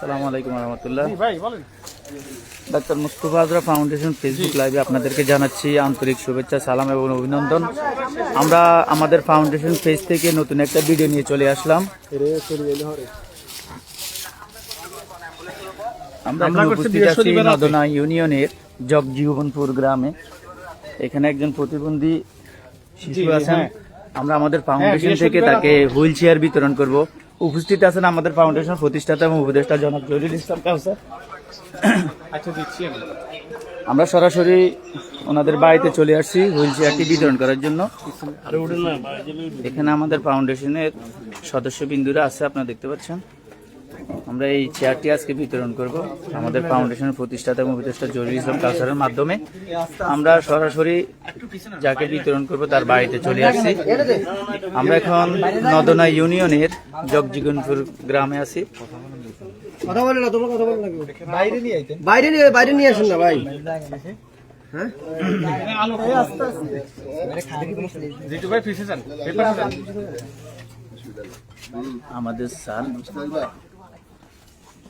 সালামু আলাইকুম রহমতুল্লাহ। Doctor Mustafa Azra foundation Facebook লাইভে আপনাদেরকে জানাচ্ছি আন্তরিক শুভেচ্ছা সালাম এবং অভিনন্দন। আমরা আমাদের ফাউন্ডেশন পেজ থেকে নতুন একটা ভিডিও নিয়ে চলে আসলাম। আমরা উপস্থিত আছি নদনা ইউনিয়নের জগজীবনপুর গ্রামে। এখানে একজন প্রতিবন্ধী শিশু আছেন। আমরা আমাদের ফাউন্ডেশন থেকে তাকে হুইল চেয়ার বিতরণ করব। উপস্থিত আছেন আমাদের ফাউন্ডেশন প্রতিষ্ঠাতা এবং উপদেষ্টা জনাব জহিরুল ইসলাম কাউসার। আচ্ছা দিচ্ছি আমরা সরাসরি ওনাদের বাড়িতে চলে আসছি হুইল চেয়ারটি বিতরণ করার জন্য। এখানে আমাদের ফাউন্ডেশনের সদস্য বিন্দুরা আছে আপনারা দেখতে পাচ্ছেন। আমরা এই চেয়ারটি আজকে বিতরণ করব। আমাদের ফাউন্ডেশনের প্রতিষ্ঠাতা এবং উপদেষ্টা জরুরি ইসলাম কাউসারের মাধ্যমে। আমরা সরাসরি যাকে বিতরণ করব তার বাড়িতে চলে আসছি। আমরা এখন নদনা ইউনিয়নের জগজীবনপুর গ্রামে আছি। কথা বলে না তোমরা কথা বলে না বাইরে নিয়ে বাইরে নিয়ে বাইরে নিয়ে আসেন না ভাই। জিতু ভাই ফিসে যান। পেপার যান আমাদের স্যার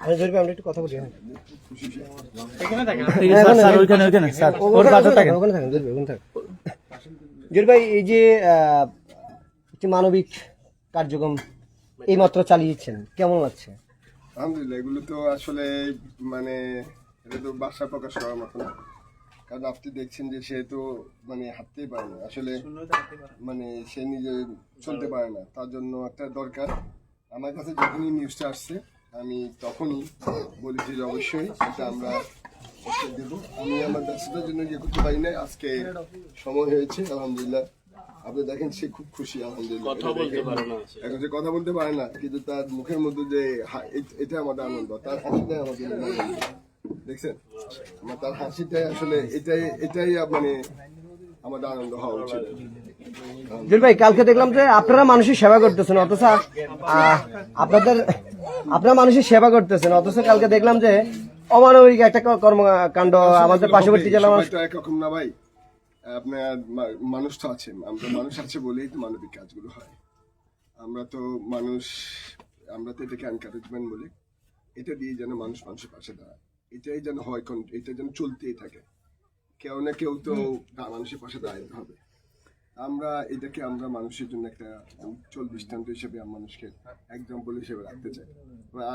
আমরা একটু কথা বলি হ্যাঁ। ওখানে থাকেন। ওখানে থাকেন জরিপ ভাই এই যে মানবিক কার্যক্রম এইমাত্র চালিয়েছেন কেমন লাগছে? আলহামদুলিল্লাহ এগুলো তো আসলে মানে এটা তো বাসা প্রকাশ করার মতো না। কারণ আপনি দেখছেন যে সে তো মানে হাঁটতেই পারে না। আসলে মানে সে নিজে চলতে পারে না। তার জন্য একটা দরকার। আমার কাছে যখনই নিউজটা আসছে আমি তখনই বলেছি যে অবশ্যই এটা আমরা দেবো। আমি আমার ব্যস্ততার জন্য ইয়ে করতে পারি না আজকে সময় হয়েছে আলহামদুলিল্লাহ। আপনি দেখেন সে খুব খুশি আলহামদুলিল্লাহ। কথা বলতে পারে না এখন যে কথা বলতে পারে না কিন্তু তার মুখের মধ্যে যে এটা আমাদের আনন্দ। তার আমাদের দেখছেন? আমার তার হাসিটাই আসলে এটাই এটাই মানে আমাদের আনন্দ হওয়া উচিত। ভাই কালকে দেখলাম যে আপনারা মানুষের সেবা করতেছেন অথচ আপনাদের আপনারা মানুষের সেবা করতেছেন অথচ কালকে দেখলাম যে অমানবিক একটা কর্মকাণ্ড আমাদের পার্শ্ববর্তী জেলা তো একরকম না ভাই। আপনার মানুষ তো আছে আমরা মানুষ আছে বলেই তো মানবিক কাজগুলো হয়। আমরা তো মানুষ আমরা তো এটাকে এনকারেজমেন্ট বলি। এটা দিয়ে যেন মানুষ মানুষের পাশে দাঁড়ায়। এটাই যেন হয় কোন- এটা যেন চলতেই থাকে। কেউ না কেউ তো মানুষের পাশে দাঁড়াতে হবে। আমরা এটাকে আমরা মানুষের জন্য একটা উজ্জ্বল দৃষ্টান্ত হিসেবে আমরা মানুষকে এক্সাম্পল হিসেবে রাখতে চাই।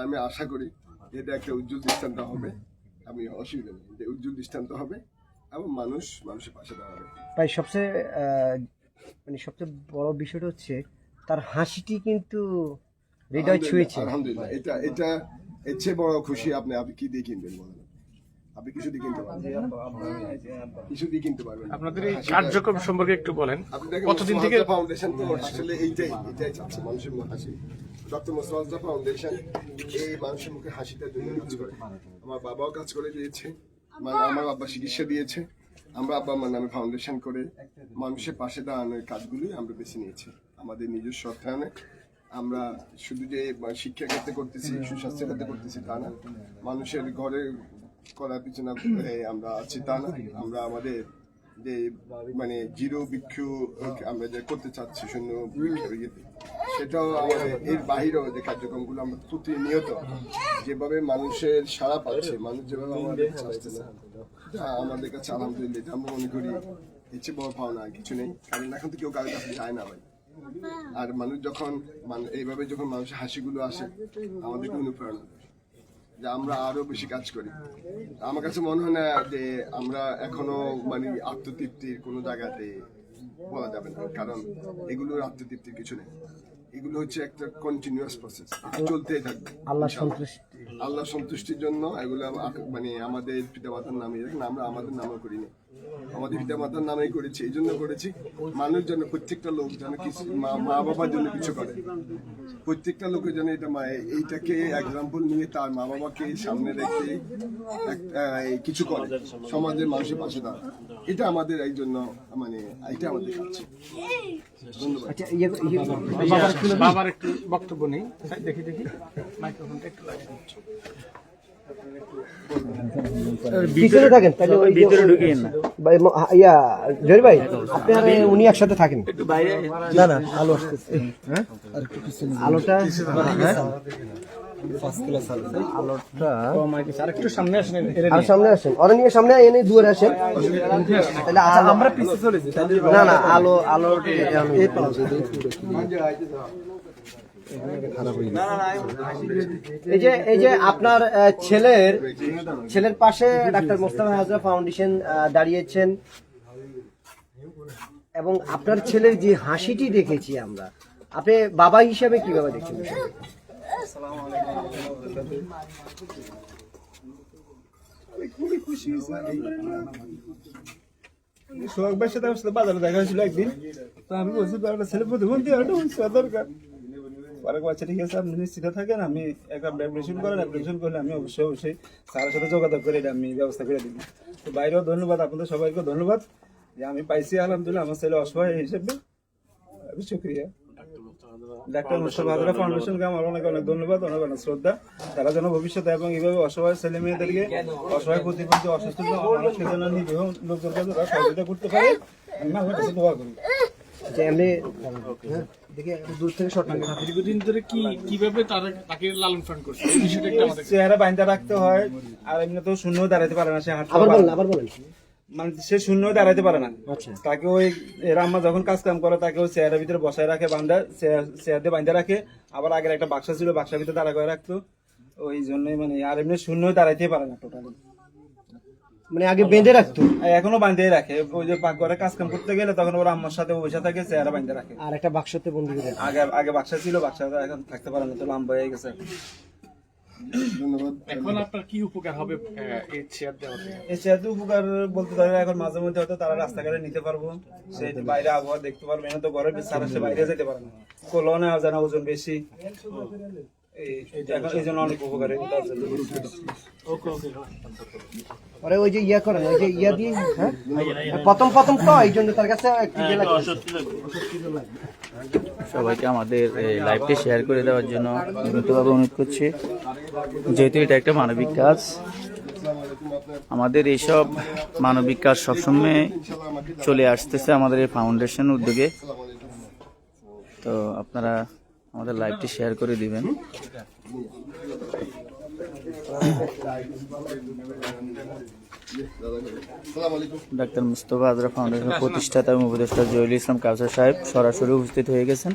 আমি আশা করি এটা একটা উজ্জ্বল দৃষ্টান্ত হবে আমি অসুবিধা নেই। যে উজ্জ্বল দৃষ্টান্ত হবে এবং মানুষ মানুষের পাশে দাঁড়াবে। ভাই সবচেয়ে মানে সবচেয়ে বড় বিষয়টা হচ্ছে তার হাসিটি কিন্তু হৃদয় ছুঁয়েছে। আলহামদুলিল্লাহ। এটা এটা এর চেয়ে বড় খুশি আপনি আপনি কি দিয়ে কিনবেন বলেন? আপনি কিছু দিয়ে কিনতে পারবেন? কিছু দিয়ে কিনতে পারবেন। আপনাদের এই কার্যক্রম সম্পর্কে একটু বলেন। কতদিন থেকে ফাউন্ডেশন তো আসলে এইটাই এটাই চাচ্ছে মানুষের মুখে হাসি। ডক্টর মোস্তাফা ফাউন্ডেশন এই মানুষের মুখে হাসিটার জন্য কাজ করে। আমার বাবাও কাজ করে দিয়েছে মানে আমার আব্বা চিকিৎসা দিয়েছে। আমরা আব্বা আমার নামে ফাউন্ডেশন করে মানুষের পাশে দাঁড়ানোর কাজগুলি আমরা বেছে নিয়েছি। আমাদের নিজস্ব অর্থায়নে আমরা শুধু যে শিক্ষা ক্ষেত্রে করতেছি সুস্বাস্থ্য ক্ষেত্রে করতেছি তা না। মানুষের ঘরে করার পিছনে আমরা আছি তা না। আমরা আমাদের যে মানে জিরো বৃক্ষ আমরা যে করতে চাচ্ছি শূন্য সেটাও আমাদের এর বাহিরেও যে কার্যক্রমগুলো আমরা প্রতিনিয়ত যেভাবে মানুষের সাড়া পাচ্ছে মানুষ যেভাবে আমাদের আসতেছে আমাদের কাছে আলহামদুলিল্লাহ আমরা মনে করি এর চেয়ে বড় পাওনা কিছু নেই। কারণ এখন তো কেউ কারোর কাছে যায় না ভাই। আর মানুষ যখন এইভাবে যখন মানুষের হাসিগুলো আসে আমাদেরকে অনুপ্রেরণা যে আমরা আরও বেশি কাজ করি। আমার কাছে মনে হয় না যে আমরা এখনও মানে আত্মতৃপ্তির কোনো জায়গাতে বলা যাবে না। কারণ এগুলোর আত্মতৃপ্তির কিছু নেই। এগুলো হচ্ছে একটা কন্টিনিউয়াস প্রসেস চলতেই থাকবে। আল্লাহ সন্তুষ্ট। আল্লাহ সন্তুষ্টির জন্য এগুলো মানে আমাদের পিতামাতার নামে রাখেন। আমরা আমাদের নামও করি না। আমাদের পিতা মাতার নামেই করেছি এই জন্য করেছি। মানুষ যেন প্রত্যেকটা লোক যেন কিছু মা মা বাবার জন্য কিছু করে। প্রত্যেকটা লোকের যেন এটা মা এইটাকে এক্সাম্পল নিয়ে তার মা বাবাকে সামনে রেখে কিছু করে সমাজের মানুষের পাশে দাঁড়ায়। এটা আমাদের এই জন্য মানে এটা আমাদের কাজ। ধন্যবাদ। আচ্ছা ইয়ে ইয়ে বাবার একটু বক্তব্য নেই। দেখি দেখি। মাইক্রোফোনটা একটু লাগিয়ে পিছনে থাকেন তাহলে ওই ভিতরে ঢুকিয়েন না ভাই, ইয়া জহির ভাই আপনি আর উনি একসাথে থাকেন। একটু বাইরে না না আলো আসতেছে। হ্যাঁ? হ্যাঁ? আর একটু আমরা পিছে চলে যাই না না আলো আলো এই যে এই যে আপনার ছেলের ছেলের পাশে ডাক্তার মোস্তাফা হাজরা ফাউন্ডেশন দাঁড়িয়েছেন। এবং আপনার ছেলের যে হাসিটি দেখেছি আমরা, আপনি বাবা হিসাবে কীভাবে দেখছেন বিষয়টা? সোহাগ ভাইয়ের সাথে বাজারে দেখা হয়েছিল একদিন। তো আমি বলছি ছেলে প্রতিবন্ধী দরকার। পরে বাচ্চা ঠিক আছে, আপনি নিশ্চিত থাকেন, আমি একটা অ্যাপ্লিকেশন করেন অ্যাপ্লিকেশন করলে আমি অবশ্যই অবশ্যই স্যারের সাথে যোগাযোগ করে এটা আমি ব্যবস্থা করে দিব। তো বাইরেও ধন্যবাদ, আপনাদের সবাইকে ধন্যবাদ। যে আমি পাইছি, আলহামদুলিল্লাহ, আমার ছেলে অসহায় হিসেবে। শুক্রিয়া। ডাক্তার মুস্তফা হাজরা ফাউন্ডেশনকে আমার অনেক অনেক ধন্যবাদ, অনেক অনেক শ্রদ্ধা। তারা যেন ভবিষ্যতে এবং এইভাবে অসহায় ছেলে মেয়েদেরকে অসহায় প্রতিবন্ধী, অসুস্থ, মানুষকে যেন নিরীহ সহযোগিতা করতে পারে। আমি আল্লাহর কাছে দোয়া করি। যে এমনি হ্যাঁ, দেখি দূর থেকে শর্ট লাগে দীর্ঘদিন ধরে কি কীভাবে তারা তাকে লালন পালন করছে? বিষয়টা একটু আমাদের চেহারা বাইন্দা রাখতে হয় আর এমনি তো শূন্য দাঁড়াতে পারে না সে হাঁটতে আবার বলেন আবার বলেন। মানে সে শূন্য দাঁড়াতে পারে না। আচ্ছা। তাকে ওই এরা আম্মা যখন কাজ কাম করে তাকে ওই চেয়ারের ভিতরে বসায় রাখে বান্ধা চেয়ার দিয়ে বান্ধা রাখে। আবার আগের একটা বাক্সা ছিল বাক্সার ভিতরে দাঁড়া করে রাখতো। ওই জন্যই মানে আর এমনি শূন্য দাঁড়াইতে পারে না টোটালি মানে আগে বেঁধে রাখতো? এখনও বাঁধিয়ে রাখে। ওই যে পাকঘরে কাজ কাম করতে গেলে তখন ওরা আম্মার সাথে বসে থাকে চেয়ারে বাঁধে রাখে। আর একটা বাক্সতে বন্দি করে আগে আগে বাক্সা ছিল বাক্সা এখন থাকতে পারে না তো লম্বা হয়ে গেছে। ধন্যবাদ। এখন আপনার কি উপকার হবে এই চেয়ার এই চেয়ার উপকার বলতে ধরে এখন মাঝে মধ্যে হয়তো তারা রাস্তাঘাটে নিতে পারব। সেই বাইরে আবহাওয়া দেখতে পারবে না তো ঘরের সারা সে বাইরে যেতে পারে না। কোলো নেওয়া যায় ওজন বেশি। পরে ওই যে ইয়া করেন ওই যে ইয়া দিয়ে হ্যাঁ? প্রথম প্রথম তো এই জন্য তার কাছে একটু লাগে। সবাইকে আমাদের এই লাইভটি শেয়ার করে দেওয়ার জন্য বিনীতভাবে অনুরোধ করছি। যেহেতু এটা একটা মানবিক কাজ আমাদের এইসব মানবিক কাজ সবসময় চলে আসতেছে আমাদের এই ফাউন্ডেশন উদ্যোগে। তো আপনারা আমাদের লাইভটি শেয়ার করে দিবেন। ডাক্তার মুস্তফা আজরা ফাউন্ডেশনের প্রতিষ্ঠাতা এবং উপদেষ্টা জহিরুল ইসলাম কাউসার সাহেব সরাসরি উপস্থিত হয়ে গেছেন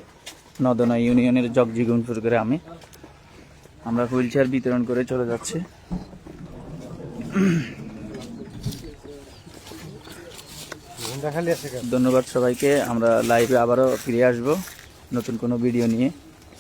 নদনা ইউনিয়নের জগজিগুনপুর করে আমি আমরা হুইল চেয়ার বিতরণ করে চলে যাচ্ছি। ধন্যবাদ সবাইকে। আমরা লাইভে আবারও ফিরে আসব নতুন কোনো ভিডিও নিয়ে।